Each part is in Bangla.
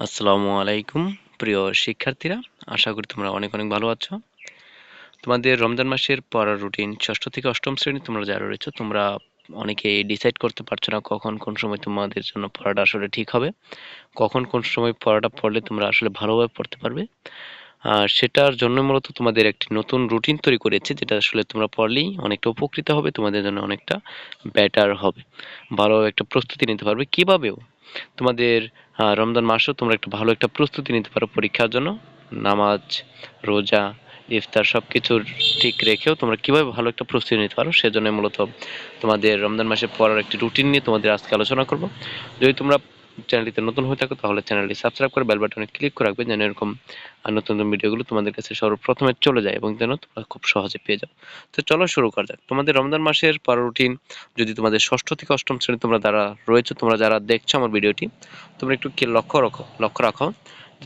আসসালামু আলাইকুম, প্রিয় শিক্ষার্থীরা। আশা করি তোমরা অনেক অনেক ভালো আছো। তোমাদের রমজান মাসের পড়ার রুটিন ষষ্ঠ থেকে অষ্টম শ্রেণি তোমরা যারা রয়েছো, তোমরা অনেকে ডিসাইড করতে পারছ না কখন কোন সময় তোমাদের জন্য পড়াটা আসলে ঠিক হবে, কখন কোন সময় পড়াটা পড়লে তোমরা আসলে ভালোভাবে পড়তে পারবে। আর সেটার জন্য মূলত তোমাদের একটি নতুন রুটিন তৈরি করেছে, যেটা আসলে তোমরা পড়লেই অনেকটা উপকৃত হবে, তোমাদের জন্য অনেকটা বেটার হবে। ভালো একটা প্রস্তুতি নিতে পারবে। কীভাবেও তোমাদের রমজান মাসেও তোমরা একটা ভালো একটা প্রস্তুতি নিতে পারো পরীক্ষার জন্য। নামাজ, রোজা, ইফতার সব কিছুর ঠিক রেখেও তোমরা কীভাবে ভালো একটা প্রস্তুতি নিতে পারো সেজন্য মূলত তোমাদের রমজান মাসে পড়ার একটি রুটিন নিয়ে তোমাদের আজকে আলোচনা করব। যদি তোমরা চ্যানেলটিতে নতুন হয়ে থাকো, তাহলে চ্যানেলটি সাবস্ক্রাইব করে বেল বাটনে ক্লিক করে রাখবে, যেন এরকম নতুন নতুন ভিডিওগুলো তোমাদের কাছে সর্বপ্রথমে চলে যায় এবং যেন তোমরা খুব সহজে পেয়ে যাও। তো চলো শুরু করা যাক। তোমাদের রমজান মাসের পর রুটিন যদি তোমাদের ষষ্ঠ থেকে অষ্টম শ্রেণি তোমরা যারা রয়েছে, তোমরা যারা দেখছ আমার ভিডিওটি তোমরা একটু কি লক্ষ্য রাখো লক্ষ্য রাখো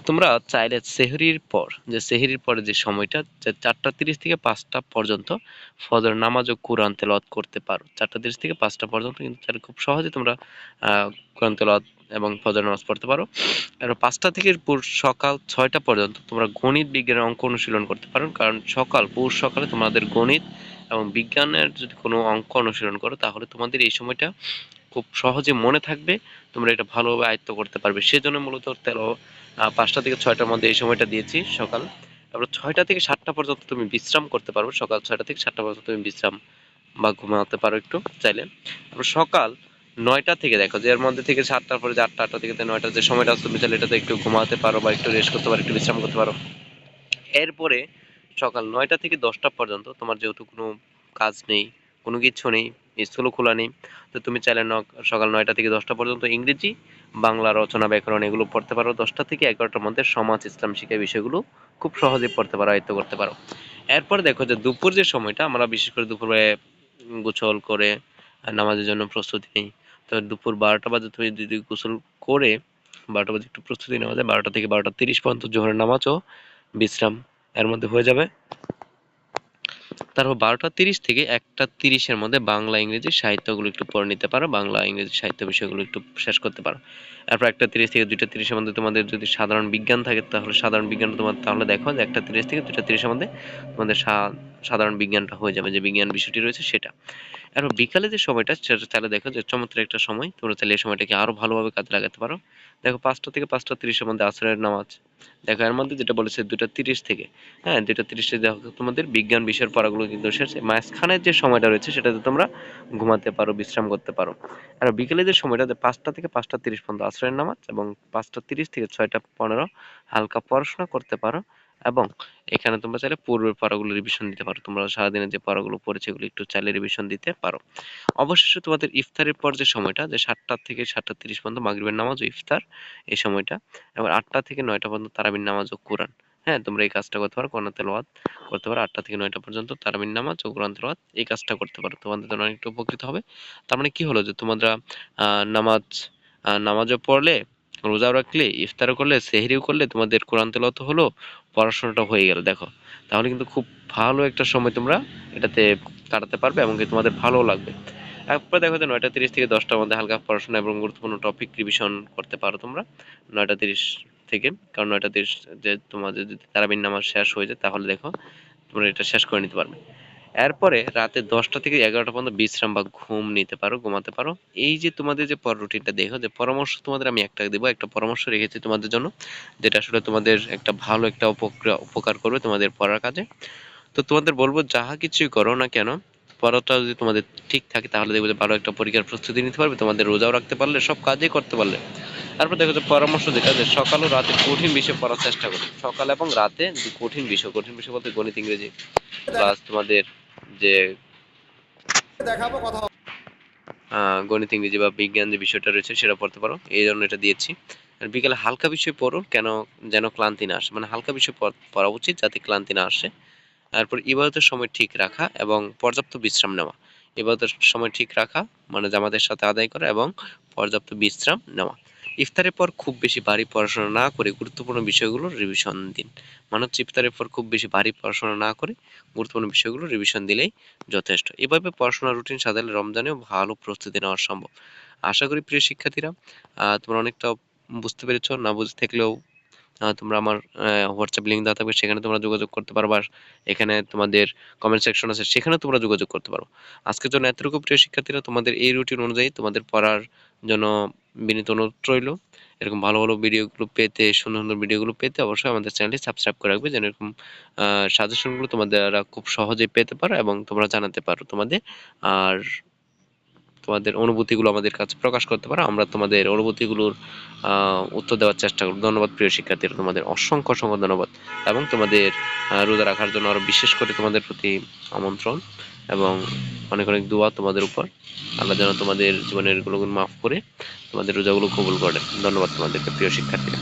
তোমরা চাইলে সেহরির পর, যে সেহরির পরে যে সময়টা, যে চারটা তিরিশ থেকে পাঁচটা পর্যন্ত ফজর নামাজ ও কোরআন তেলাওয়াত করতে পারো। চারটা তিরিশ থেকে পাঁচটা পর্যন্ত কিন্তু খুব সহজে তোমরা কোরআন তেলাওয়াত এবং ফজর নামাজ পড়তে পারো। আর পাঁচটা থেকে পুর সকাল ছয়টা পর্যন্ত তোমরা গণিত, বিজ্ঞানের অঙ্ক অনুশীলন করতে পারো। কারণ সকাল, পুর সকালে তোমাদের গণিত এবং বিজ্ঞানের যদি কোনো অঙ্ক অনুশীলন করো, তাহলে তোমাদের এই সময়টা খুব সহজে মনে থাকবে। তোমরা এটা ভালোভাবে আয়ত্ত করতে পারবে। সেজন্য মূলত তেরো পাঁচটা থেকে ছয়টার মধ্যে এই সময়টা দিয়েছি সকাল। তারপর ছয়টা থেকে সাতটা পর্যন্ত তুমি বিশ্রাম করতে পারো সকাল ছয়টা থেকে সাতটা পর্যন্ত তুমি বিশ্রাম বা ঘুমাতে পারো একটু চাইলে। তারপর সকাল নয়টা থেকে দেখো, যে এর মধ্যে থেকে সাতটার পরে যে আটটা আটটা থেকে নয়টা, যে সময়টা আছে তুমি এটাতে একটু ঘুমাতে পারো বা একটু রেস্ট করতে পারো, একটু বিশ্রাম করতে পারো। এরপরে সকাল নয়টা থেকে দশটা পর্যন্ত তোমার যেহেতু কোনো কাজ নেই, কোনো কিছু নেই স্কুলও খোলা নেই, তো তুমি চাইলে সকাল নয়টা থেকে দশটা পর্যন্ত ইংরেজি, বাংলা, রচনা, ব্যাকরণ এগুলো পড়তে পারো। দশটা থেকে এগারোটার মধ্যে সমাজ, ইসলাম, শিক্ষা বিষয়গুলো খুব সহজে পড়তে পারো, আয়ত্ত করতে পারো। এরপর দেখো যে দুপুর যে সময়টা আমরা বিশেষ করে দুপুরে গোসল করে নামাজের জন্য প্রস্তুতি নিই। তো দুপুর বারোটা বাজে তুমি যদি গোসল করে বারোটা বাজে একটু প্রস্তুতি নেওয়া যায়। বারোটা থেকে বারোটা তিরিশ পর্যন্ত জোহরের নামাজ বিশ্রাম এর মধ্যে হয়ে যাবে। তারপর বারোটা তিরিশ থেকে একটা তিরিশের মধ্যে বাংলা, ইংরেজি সাহিত্যগুলো একটু পড়ে নিতে পারো, বাংলা, ইংরেজি সাহিত্য বিষয়গুলো একটু শেষ করতে পারো। তারপর একটা তিরিশ থেকে দুইটা তিরিশের মধ্যে তোমাদের যদি সাধারণ বিজ্ঞান থাকে, তাহলে সাধারণ বিজ্ঞান তোমার, তাহলে দেখো যে একটা তিরিশ থেকে দুইটা তিরিশের মধ্যে তোমাদের সাধারণ বিজ্ঞানটা হয়ে যাবে। যে বিজ্ঞান বিষয়টি রয়েছে সেটা। এরপর বিকালে যে সময়টা চাইলে দেখো যে চমৎকার একটা সময়। তোমরা চাইলে এই সময়টাকে আরও ভালোভাবে কাজে লাগাতে পারো। দেখো পাঁচটা থেকে পাঁচটা তিরিশের মধ্যে আসরের নামাজ। দেখো এর মধ্যে যেটা বলেছে দুটা তিরিশ থেকে। হ্যাঁ দুটা তিরিশে দেখো তোমাদের বিজ্ঞান বিষয়ের পড়াগুলো কিন্তু শেষ। মাঝখানের যে সময়টা রয়েছে, সেটাতে তোমরা ঘুমাতে পারো, বিশ্রাম করতে পারো। আর বিকেলে যে সময়টা যে পাঁচটা থেকে পাঁচটা তিরিশ পর্যন্ত আশ্রয়ের নামাজ এবং পাঁচটা তিরিশ থেকে ছয়টা পনেরো হালকা পড়াশোনা করতে পারো। এবং এখানে তোমরা চাইলে পূর্বের পড়াগুলো রিভিশন দিতে পারো। তোমরা সারাদিনে যে পড়াগুলো পড়েছে এগুলো একটু চাইলে রিভিশন দিতে পারো। অবশেষে তোমাদের ইফতারের পর যে সময়টা, যে সাতটা থেকে সাতটা তিরিশ পর্যন্ত মাগরিবের নামাজ ও ইফতার এই সময়টা এবার আটটা থেকে নয়টা পর্যন্ত তারাবির নামাজ ও কোরআন। হ্যাঁ তোমরা এই কাজটা করতে পারো কোরআন তেলাওয়াত করতে পারো, আটটা থেকে নয়টা পর্যন্ত তারাবির নামাজ ও কোরআন তেলাওয়াত এই কাজটা করতে পারো। তোমাদের জন্য অনেকটা উপকৃত হবে। তার মানে কি হলো যে তোমরা নামাজ নামাজও পড়লে রোজাও রাখলে, ইফতারও করলে, সেহরিও করলে তোমাদের কোরআন তেলত হলো, পড়াশোনাটা হয়ে গেল। দেখো, তাহলে কিন্তু খুব ভালো একটা সময় তোমরা এটাতে কাটাতে পারবে এবং তোমাদের ভালোও লাগবে। তারপরে দেখো যে নয়টা তিরিশ থেকে দশটার মধ্যে হালকা পড়াশোনা এবং গুরুত্বপূর্ণ টপিক রিভিশন করতে পারো তোমরা। নয়টা তিরিশ থেকে, কারণ নয়টা তিরিশ যে তোমাদের যদি তারাবির নামাজ শেষ হয়ে যায়, তাহলে দেখো তোমরা এটা শেষ করে নিতে পারবে। এরপরে রাতে দশটা থেকে এগারোটা পর্যন্ত বিশ্রাম বা ঘুম নিতে পারো, ঘুমাতে পারো। এই যে তোমাদের যে পর রুটিনটা দেখো যে পরামর্শ তোমাদের আমি একটা দেবো, একটা পরামর্শ রেখেছি তোমাদের জন্য, যেটা আসলে তোমাদের একটা ভালো একটা উপকার করবে তোমাদের পড়ার কাজে। তো তোমাদের বলব, যাহা কিছুই করো না কেন, পড়াটা যদি তোমাদের ঠিক থাকে, তাহলে দেখবে যে ভালো একটা পরীক্ষার প্রস্তুতি নিতে পারবে, তোমাদের রোজাও রাখতে পারলে, সব কাজই করতে পারলে। তারপর দেখো যে পরামর্শ যেটা, যে সকাল ও রাতে কঠিন বিষয় পড়ার চেষ্টা করো। সকাল এবং রাতে কঠিন বিষয় কঠিন বিষয় বলতে গণিত, ইংরেজি প্লাস তোমাদের যে দেখাবো কথা গণিত ইংরেজি বা বিজ্ঞান যে বিষয়টা রয়েছে সেটা পড়তে পারো। এই জন্য এটা দিয়েছি। আর বিকেলে হালকা বিষয় পড়ো কেন যেন ক্লান্তি না আসে। মানে হালকা বিষয় পড়া উচিত যাতে ক্লান্তি না আসে। তারপর ইবাদতের সময় ঠিক রাখা এবং পর্যাপ্ত বিশ্রাম নেওয়া। ইবাদতের সময় ঠিক রাখা মানে জামাতের সাথে আদায় করা এবং পর্যাপ্ত বিশ্রাম নেওয়া। ইফতারের পর খুব বেশি ভারী পড়াশোনা না করে গুরুত্বপূর্ণ বিষয়গুলো রিভিশন দিন। মানে হচ্ছে ইফতারের পর খুব বেশি ভারী পড়াশোনা না করে গুরুত্বপূর্ণ বিষয়গুলো রিভিশন দিলেই যথেষ্ট। এভাবে পড়াশোনার রুটিন সাজালে রমজানেও ভালো প্রস্তুতি নেওয়া সম্ভব। আশা করি প্রিয় শিক্ষার্থীরা তোমরা অনেকটা বুঝতে পেরেছ। না বুঝে থাকলেও তোমরা আমার হোয়াটসঅ্যাপ লিঙ্ক দেওয়া থাকবে, সেখানে তোমরা যোগাযোগ করতে পারো আর এখানে তোমাদের কমেন্ট সেকশন আছে সেখানে তোমরা যোগাযোগ করতে পারো। আজকের জন্য এতটুকু প্রিয় শিক্ষার্থীরা, তোমাদের এই রুটিন অনুযায়ী তোমাদের পড়ার জন্য বিনীত অনুরোধ রইল। এরকম ভালো ভালো ভিডিওগুলো পেতে, সুন্দর সুন্দর ভিডিওগুলো পেতে অবশ্যই আমাদের চ্যানেলটি সাবস্ক্রাইব করে রাখবে যেন এরকম সাজেশনগুলো তোমাদের খুব সহজেই পেতে পারো এবং তোমরা জানাতে পারো তোমাদের। আর তোমাদের অনুভূতিগুলো আমাদের কাছে প্রকাশ করতে পারো। আমরা তোমাদের অনুভূতিগুলোর উত্তর দেওয়ার চেষ্টা করব। ধন্যবাদ প্রিয় শিক্ষার্থীরা, তোমাদের অসংখ্য অসংখ্য ধন্যবাদ। এবং তোমাদের রোজা রাখার জন্য আরও বিশেষ করে তোমাদের প্রতি আমন্ত্রণ এবং অনেক অনেক দোয়া তোমাদের উপর। আল্লাহ যেন তোমাদের জীবনেরগুলো মাফ করে তোমাদের রোজাগুলো কবুল করে। ধন্যবাদ তোমাদেরকে প্রিয় শিক্ষার্থীরা।